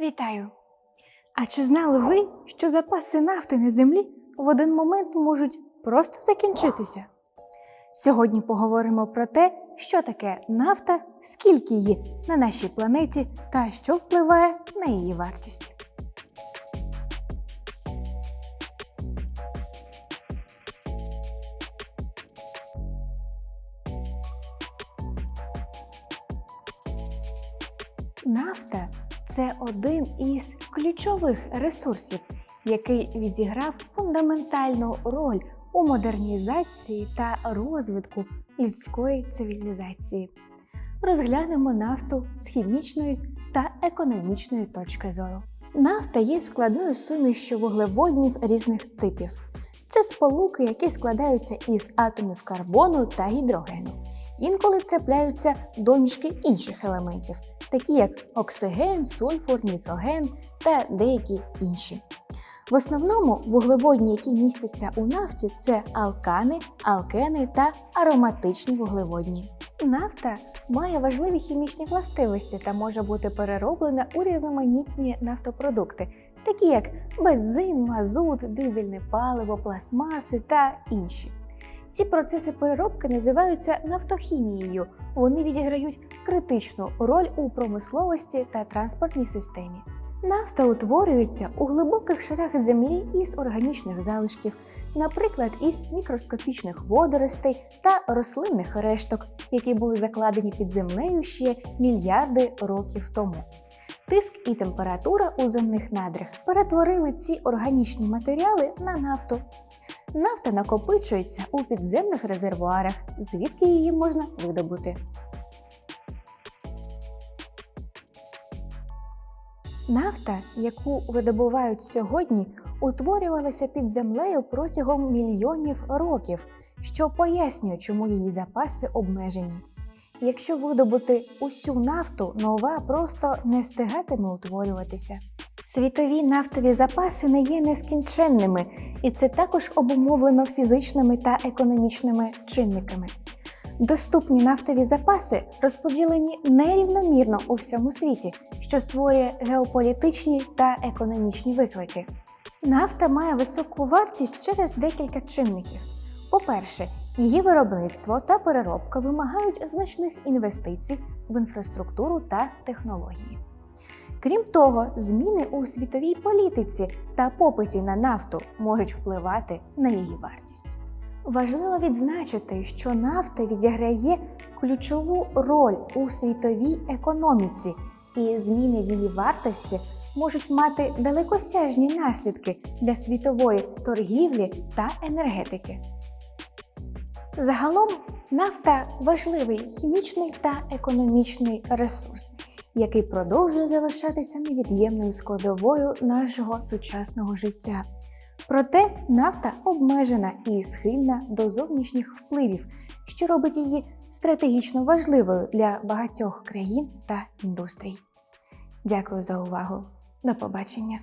Вітаю! А чи знали ви, що запаси нафти на землі в один момент можуть просто закінчитися? Сьогодні поговоримо про те, що таке нафта, скільки її на нашій планеті та що впливає на її вартість. Нафта це один із ключових ресурсів, який відіграв фундаментальну роль у модернізації та розвитку людської цивілізації. Розглянемо нафту з хімічної та економічної точки зору. Нафта є складною сумішчю вуглеводнів різних типів. Це сполуки, які складаються із атомів карбону та гідрогену. Інколи трапляються домішки інших елементів, такі як оксиген, сульфур, нітроген та деякі інші. В основному вуглеводні, які містяться у нафті, це алкани, алкени та ароматичні вуглеводні. Нафта має важливі хімічні властивості та може бути перероблена у різноманітні нафтопродукти, такі як бензин, мазут, дизельне паливо, пластмаси та інші. Ці процеси переробки називаються нафтохімією. Вони відіграють критичну роль у промисловості та транспортній системі. Нафта утворюється у глибоких шарах землі із органічних залишків, наприклад, із мікроскопічних водоростей та рослинних решток, які були закладені під землею ще мільярди років тому. Тиск і температура у земних надрах перетворили ці органічні матеріали на нафту. Нафта накопичується у підземних резервуарах, звідки її можна видобути. Нафта, яку видобувають сьогодні, утворювалася під землею протягом мільйонів років, що пояснює, чому її запаси обмежені. Якщо видобути усю нафту, нова просто не встигатиме утворюватися. Світові нафтові запаси не є нескінченними, і це також обумовлено фізичними та економічними чинниками. Доступні нафтові запаси розподілені нерівномірно у всьому світі, що створює геополітичні та економічні виклики. Нафта має високу вартість через декілька чинників. По-перше, її виробництво та переробка вимагають значних інвестицій в інфраструктуру та технології. Крім того, зміни у світовій політиці та попиті на нафту можуть впливати на її вартість. Важливо відзначити, що нафта відіграє ключову роль у світовій економіці, і зміни в її вартості можуть мати далекосяжні наслідки для світової торгівлі та енергетики. Загалом нафта важливий хімічний та економічний ресурс, який продовжує залишатися невід'ємною складовою нашого сучасного життя. Проте нафта обмежена і схильна до зовнішніх впливів, що робить її стратегічно важливою для багатьох країн та індустрій. Дякую за увагу. До побачення!